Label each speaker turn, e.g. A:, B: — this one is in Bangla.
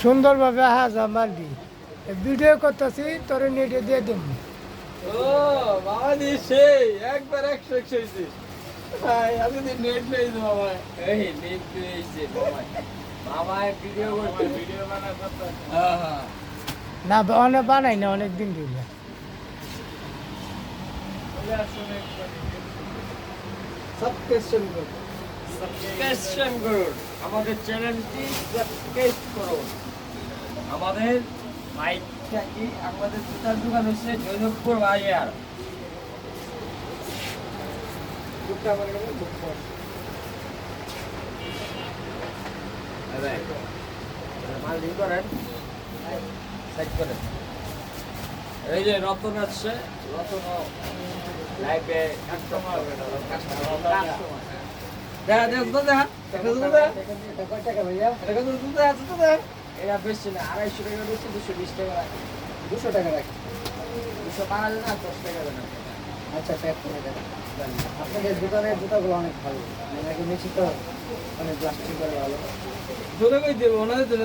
A: সুন্দরভাবে হাজা মারবি। ভিডিও করতেছি তোর নেটে দিয়ে দেব
B: ও সেই একবার একশো একশো হয়েছে আমি নেট নেই বাবা
C: এই নেট পেয়েছে বাবা বাবা ভিডিও করতে। ভিডিও বানাতে
B: হ্যাঁ হ্যাঁ
A: না অনেক বানাই না অনেক দিন ধরে
B: সব কোয়েশ্চেন করব
C: সাবস্ক্রিপশন করুন। আমাদের চ্যানেলটি সাবস্ক্রাইব করুন। আমাদের মাইকটা কি? আমাদের জুতার দোকান হচ্ছে জৈনপুর বাজার।
B: বুকটা আমার কাছে বুক কর
C: মাল ই করেন। সাইড করেন। এই যে রতন আসছে রতন লাইভে কাস্টমার
B: দেখা দেখা তো দেখা দেখা তো দেখা
A: টাকা ভাইয়া
B: দেখা তো দেখা তো দেখা
C: বেশি না আড়াইশো টাকা বেশি দুশো বিশ টাকা রাখি
A: দুশো টাকা রাখি
C: দুশো বাড়ালে না দশ টাকা
A: আচ্ছা আপনাদের দোকানের জুতাগুলো অনেক ভালো নাকি মেশি তো অনেক প্লাস্টিক ভালো
B: জোরে কই দেবো ওনাদের জন্য